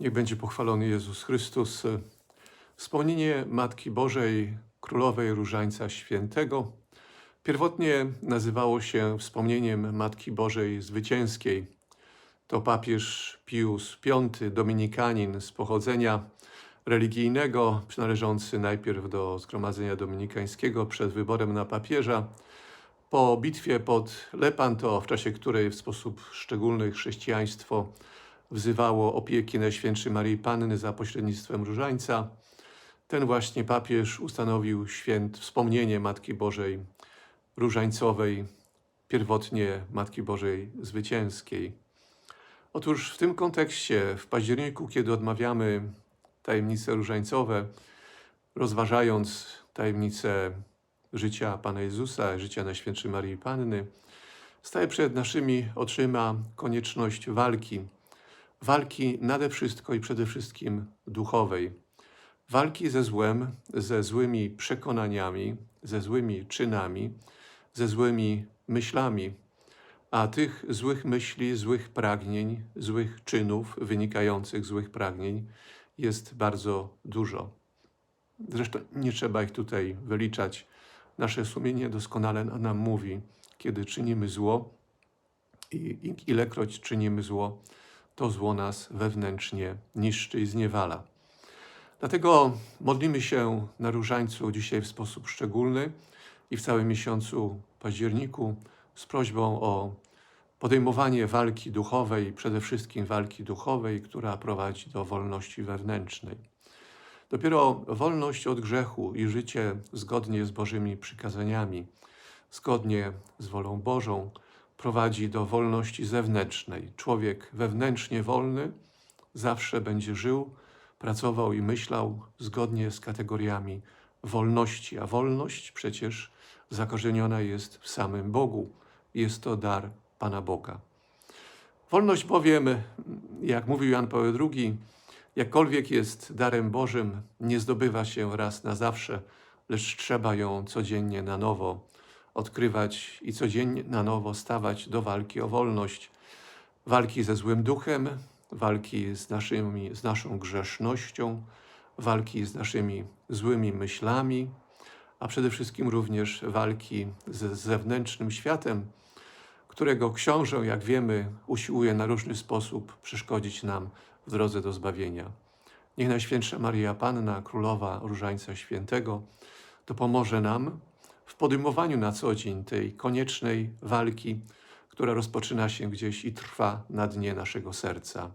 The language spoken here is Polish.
Niech będzie pochwalony Jezus Chrystus. Wspomnienie Matki Bożej, Królowej Różańca Świętego, pierwotnie nazywało się wspomnieniem Matki Bożej Zwycięskiej. To papież Pius V, dominikanin z pochodzenia religijnego, przynależący najpierw do Zgromadzenia Dominikańskiego przed wyborem na papieża. Po bitwie pod Lepanto, w czasie której w sposób szczególny chrześcijaństwo wzywało opieki Najświętszej Maryi Panny za pośrednictwem Różańca, ten właśnie papież ustanowił święt wspomnienie Matki Bożej Różańcowej, pierwotnie Matki Bożej Zwycięskiej. Otóż w tym kontekście, w październiku, kiedy odmawiamy tajemnice różańcowe, rozważając tajemnicę życia Pana Jezusa, życia Najświętszej Maryi Panny, staje przed naszymi oczyma konieczność walki. Walki nade wszystko i przede wszystkim duchowej. Walki ze złem, ze złymi przekonaniami, ze złymi czynami, ze złymi myślami. A tych złych myśli, złych pragnień, złych czynów wynikających z złych pragnień jest bardzo dużo. Zresztą nie trzeba ich tutaj wyliczać. Nasze sumienie doskonale nam mówi, kiedy czynimy zło i, ilekroć czynimy zło, to zło nas wewnętrznie niszczy i zniewala. Dlatego modlimy się na Różańcu dzisiaj w sposób szczególny i w całym miesiącu październiku z prośbą o podejmowanie walki duchowej, przede wszystkim walki duchowej, która prowadzi do wolności wewnętrznej. Dopiero wolność od grzechu i życie zgodnie z Bożymi przykazaniami, zgodnie z wolą Bożą, prowadzi do wolności zewnętrznej. Człowiek wewnętrznie wolny zawsze będzie żył, pracował i myślał zgodnie z kategoriami wolności, a wolność przecież zakorzeniona jest w samym Bogu. Jest to dar Pana Boga. Wolność bowiem, jak mówił Jan Paweł II, jakkolwiek jest darem Bożym, nie zdobywa się raz na zawsze, lecz trzeba ją codziennie na nowo odkrywać i codziennie na nowo stawać do walki o wolność, walki ze złym duchem, walki z, naszymi, z naszą grzesznością, walki z naszymi złymi myślami, a przede wszystkim również walki z zewnętrznym światem, którego książę, jak wiemy, usiłuje na różny sposób przeszkodzić nam w drodze do zbawienia. Niech Najświętsza Maria Panna, Królowa Różańca Świętego, dopomoże nam w podejmowaniu na co dzień tej koniecznej walki, która rozpoczyna się gdzieś i trwa na dnie naszego serca.